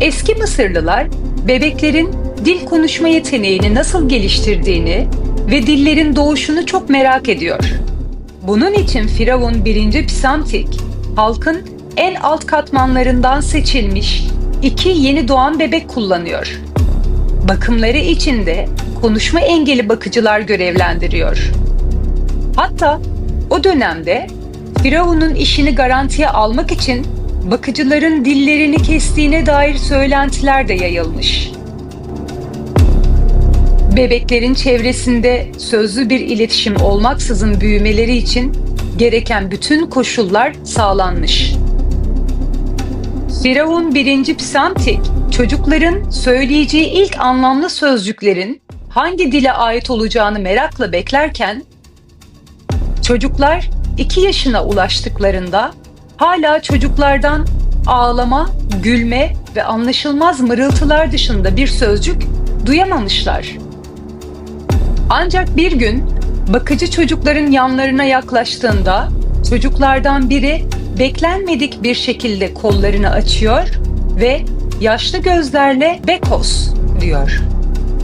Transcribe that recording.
Eski Mısırlılar bebeklerin dil konuşma yeteneğini nasıl geliştirdiğini ve dillerin doğuşunu çok merak ediyor. Bunun için Firavun 1. Psamtik, halkın en alt katmanlarından seçilmiş iki yeni doğan bebek kullanıyor. Bakımları için de konuşma engeli bakıcılar görevlendiriyor. Hatta o dönemde Firavun'un işini garantiye almak için bakıcıların dillerini kestiğine dair söylentiler de yayılmış. Bebeklerin çevresinde sözlü bir iletişim olmaksızın büyümeleri için gereken bütün koşullar sağlanmış. Firavun 1. Psamtik, çocukların söyleyeceği ilk anlamlı sözcüklerin hangi dile ait olacağını merakla beklerken, çocuklar 2 yaşına ulaştıklarında hala çocuklardan ağlama, gülme ve anlaşılmaz mırıltılar dışında bir sözcük duyamamışlar. Ancak bir gün bakıcı çocukların yanlarına yaklaştığında çocuklardan biri beklenmedik bir şekilde kollarını açıyor ve yaşlı gözlerle Bekos diyor.